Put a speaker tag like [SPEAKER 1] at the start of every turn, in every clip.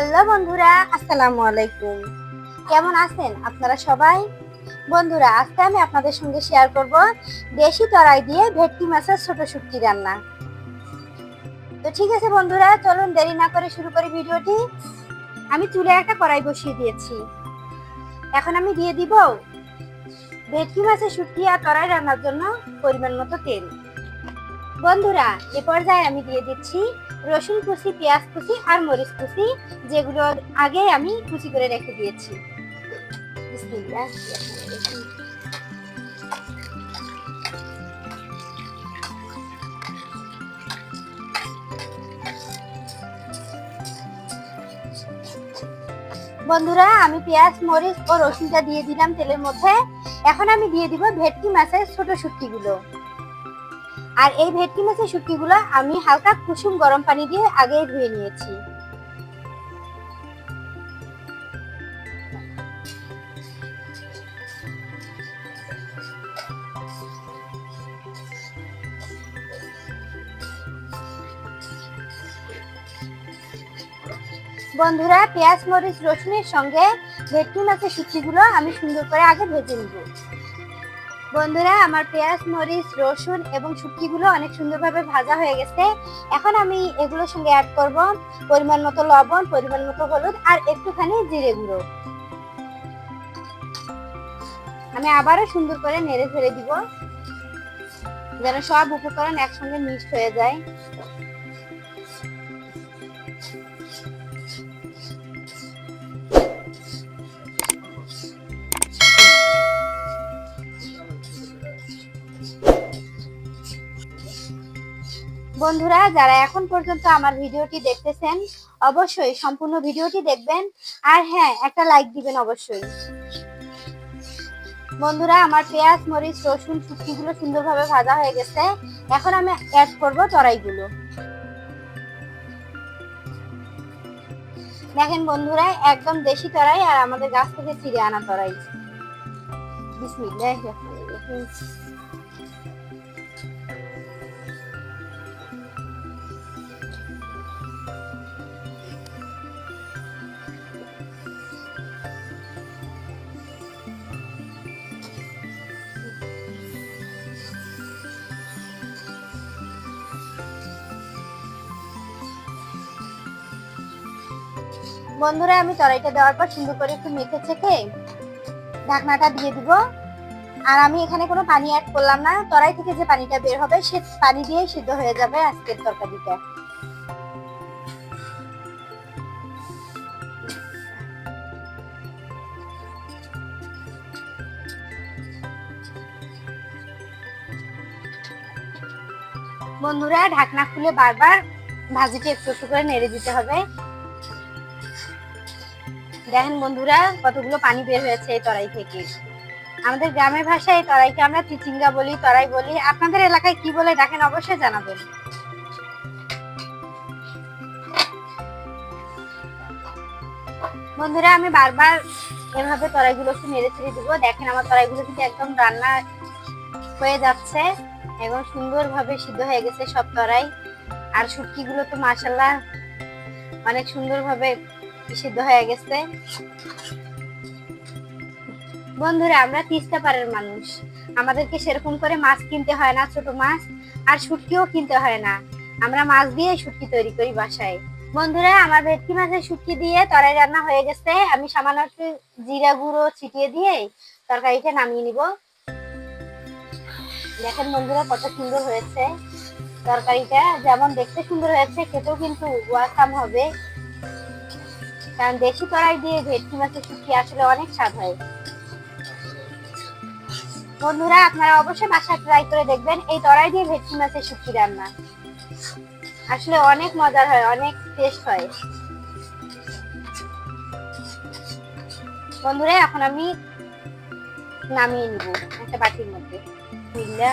[SPEAKER 1] Hello বন্ধুরা, আসসালামু আলাইকুম। কেমন আছেন আপনারা সবাই? বন্ধুরা, আজকে আমি আপনাদের সঙ্গে শেয়ার করব দেশি তরাই দিয়ে ভেটকি মাছের ছোট শুটকি রান্না। তো ঠিক আছে বন্ধুরা, চলুন দেরি না করে শুরু করি ভিডিওটি। আমি চুলে একটা কড়াই বসিয়ে দিয়েছি। এখন আমি দিয়ে দিব ভেটকি মাছের শুটকি আর তরাই রান্নার জন্য পরিমাণ মতো তেল। বন্ধুরা, এ পর্যায়ে আমি দিয়ে দিচ্ছি রসুন কুচি, পেঁয়াজ কুচি আর মরিচ কুচি, যেগুলো আগে আমি কুচি করে রেখে দিয়েছি। বন্ধুরা, আমি পেঁয়াজ, মরিচ ও রসুনটা দিয়ে দিলাম তেলের মধ্যে। এখন আমি দিয়ে দিব ভেটকি মাছের ছোট শুটকিগুলো। আর এই ভেটকি মাছের শুটকিগুলো আমি হালকা কুসুম গরম পানি দিয়ে আগে ধুয়ে নিয়েছি। বন্ধুরা, পেঁয়াজ, মরিচ, রসুনের সঙ্গে ভেটকি মাছের শুটকিগুলো আমি সুন্দর করে আগে ভেজে নিব। বন্ধুরা, আমার পেঁয়াজ, মরিচ, রসুন এবং শুটকিগুলো অনেক সুন্দরভাবে ভাজা হয়ে গেছে। এখন আমি এগুলোর সঙ্গে অ্যাড করব। পরিমাণ মতো লবণ, পরিমাণ মতো হলুদ আর একটুখানি জিরে গুঁড়ো। আমি আবারও সুন্দর করে নেড়ে ফেলে দিব, যেন সব উপকরণ একসঙ্গে মিক্সড হয়ে যায়। বন্ধুরা, যারা এখন পর্যন্ত আমার ভিডিওটি দেখতেছেন, অবশ্যই সম্পূর্ণ ভিডিওটি দেখবেন। আর হ্যাঁ একটা লাইক দিবেন অবশ্যই। বন্ধুরা, আমার পেঁয়াজ, মরিচ, রসুন শুটকিগুলো সুন্দরভাবে ভাজা হয়ে গেছে। এখন আমি অ্যাড করব তরাইগুলো। দেখেন বন্ধুরা, একদম দেশি তরাই আর আমাদের গাছ থেকে ছিঁড়ে আনা তরাই। বিসমিল্লাহির বন্ধুরা, আমি তরাইটা দেওয়ার পর সুন্দর করে একটু মেখে চেখে ঢাকনাটা দিয়ে দিব। আর আমি এখানে কোনো পানি অ্যাড করলাম না। তরাই থেকে যে পানিটা বের হবে, সে পানি দিয়ে সিদ্ধ হয়ে যাবে আজকের তরকারিটা। বন্ধুরা, ঢাকনা খুলে বারবার ভাজিটা একটু একটু করে নেড়ে দিতে হবে। দেখেন বন্ধুরা, কতগুলো পানি বের হয়েছে এই তরাই থেকে। আমাদের গ্রামের ভাষায় এই তরাইকে আমরা চিচিঙ্গা বলি, তরাই বলি। আপনাদের এলাকায় কি বলে দেখেন, অবশ্যই জানাবেন। বন্ধুরা, আমি বারবার এভাবে তরাইগুলো একটু ছেড়ে দিব। দেখেন, আমার তরাইগুলো কিন্তু একদম রান্না হয়ে যাচ্ছে। এবং সুন্দরভাবে সিদ্ধ হয়ে গেছে সব তরাই। আর শুটকিগুলো তো মাসাল্লাহ অনেক সুন্দরভাবে সিদ্ধ হয়ে গেছে। বন্ধুরা, আমরা তিস্তা পাড়ের মানুষ। আমাদেরকে সেরকম করে মাছ কিনতে হয় না, ছোট মাছ, আর শুটকিও কিনতে হয় না। আমরা মাছ দিয়ে শুটকি তৈরি করি বাসায়। বন্ধুরা, আমার ভেটকি মাছের শুটকি দিয়ে তরকারি রান্না হয়ে গেছে। আমি সামান্য একটু জিরা গুঁড়ো ছিটিয়ে দিয়ে তরকারিটা নামিয়ে নিব। দেখেন বন্ধুরা, কত সুন্দর হয়েছে তরকারিটা। যেমন দেখতে সুন্দর হয়েছে, খেতেও কিন্তু ওয়াকাম হবে। কারণ দেশি কড়াই দিয়ে ভেটকি মাছের শুটকি আসলে অনেক স্বাদ হয়। বন্ধুরা, আপনারা অবশ্যই বাসায় ট্রাই করে দেখবেন এই তরাই দিয়ে ভেটকি মাছের শুটকি রান্না। আসলে অনেক মজার হয়, অনেক টেস্ট হয়। বন্ধুরা, এখন আমি নামিয়ে নিব একটা বাটির মধ্যে। বুঝলা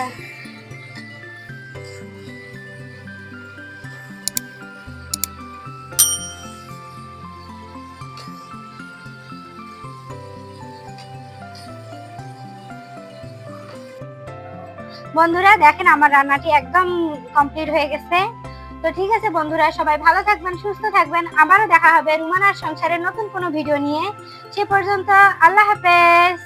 [SPEAKER 1] বন্ধুরা, দেখেন আমার রান্নাটি একদম কমপ্লিট হয়ে গেছে। তো ঠিক আছে বন্ধুরা, সবাই ভালো থাকবেন, সুস্থ থাকবেন। আবারও দেখা হবে রুমানার সংসারের নতুন কোনো ভিডিও নিয়ে। সে পর্যন্ত আল্লাহ হাফেজ।